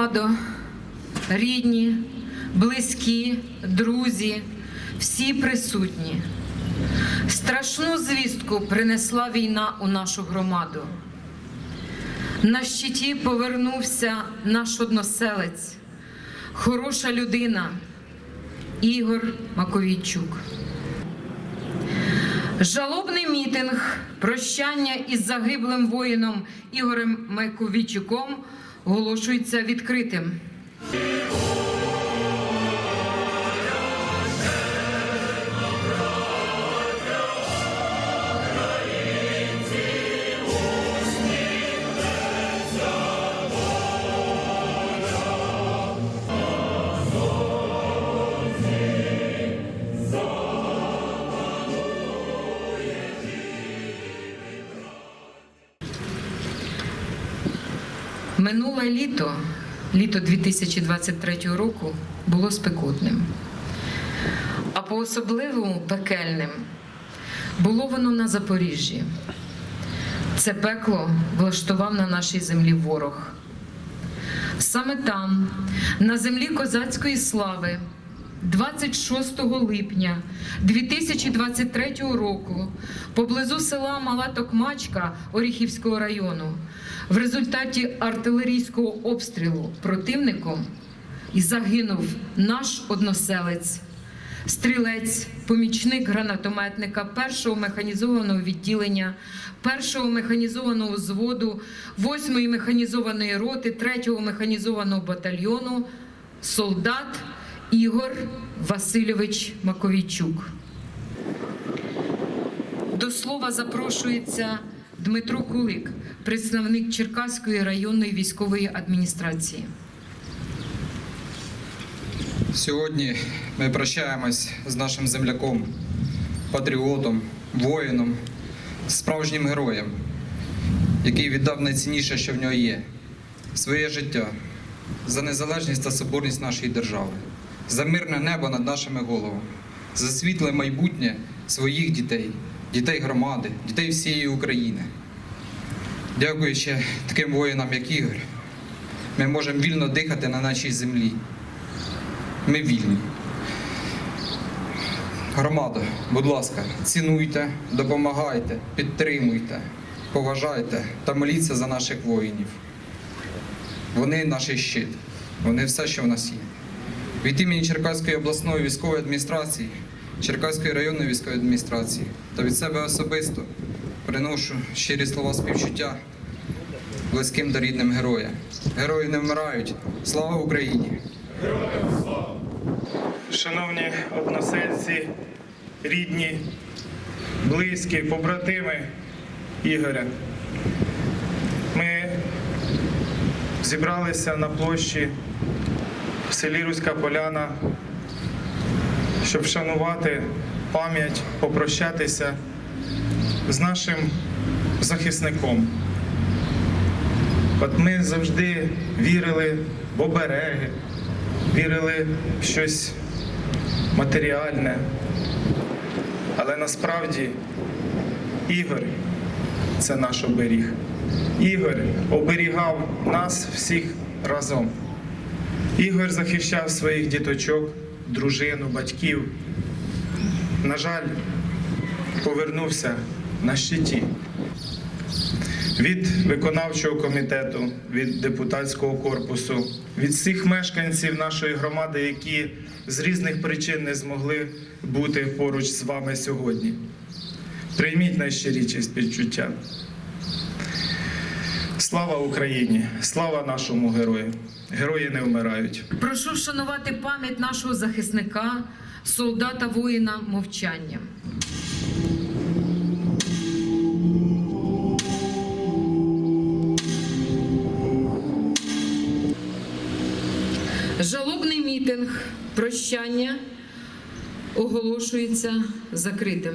громадо, рідні, близькі, друзі, всі присутні. Страшну звістку принесла війна у нашу громаду. На щиті повернувся наш односелець, хороша людина Ігор Маковійчук. Жалобний мітинг прощання із загиблим воїном Ігорем Майковічуком оголошується відкритим. Минуле літо, літо 2023 року, було спекотним, а по особливому пекельним було воно на Запоріжжі. Це пекло влаштував на нашій землі ворог. Саме там, на землі козацької слави, 26 липня 2023 року, поблизу села Мала Токмачка Оріхівського району, в результаті артилерійського обстрілу противником і загинув наш односелець, стрілець, помічник гранатометника першого механізованого відділення, першого механізованого зводу, 8-ї механізованої роти, 3-го механізованого батальйону, солдат Ігор Васильович Маковійчук. До слова запрошується Дмитро Кулик, представник Черкаської районної військової адміністрації. Сьогодні ми прощаємось з нашим земляком, патріотом, воїном, справжнім героєм, який віддав найцінніше, що в нього є своє життя за незалежність та соборність нашої держави, за мирне небо над нашими головами, за світле майбутнє своїх дітей, дітей громади, дітей всієї України. Дякуючи таким воїнам, як Ігор, ми можемо вільно дихати на нашій землі. Ми вільні. Громада, будь ласка, цінуйте, допомагайте, підтримуйте, поважайте та моліться за наших воїнів. Вони наш щит, вони все, що в нас є. Від імені Черкаської обласної військової адміністрації, Черкаської районної військової адміністрації та від себе особисто приношу щирі слова співчуття близьким та рідним героям. Герої не вмирають. Слава Україні! Шановні односельці, рідні, близькі, побратими Ігоря, ми зібралися на площі в селі Руська Поляна, щоб вшанувати пам'ять, попрощатися з нашим захисником. От ми завжди вірили в обереги, вірили в щось матеріальне. Але насправді Ігор це наш оберіг. Ігор оберігав нас всіх разом. Ігор захищав своїх діточок, дружину, батьків. На жаль, повернувся на щиті. Від виконавчого комітету, від депутатського корпусу, від всіх мешканців нашої громади, які з різних причин не змогли бути поруч з вами сьогодні. Прийміть найщиріші співчуття. Слава Україні! Слава нашому герою! Герої не вмирають. Прошу вшанувати пам'ять нашого захисника, солдата воїна мовчанням. Жалобний мітинг прощання оголошується закритим.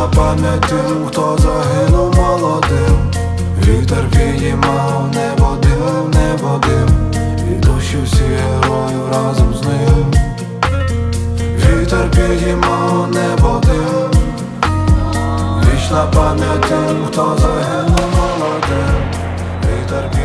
на пам'ять тим, хто загинув молодим, вітер підіймав небо дим, небо дим, і душі всі герою разом з ним, вітер підіймав небо дим, вічна пам'ять тим, хто загинув молодим, вітер підіймав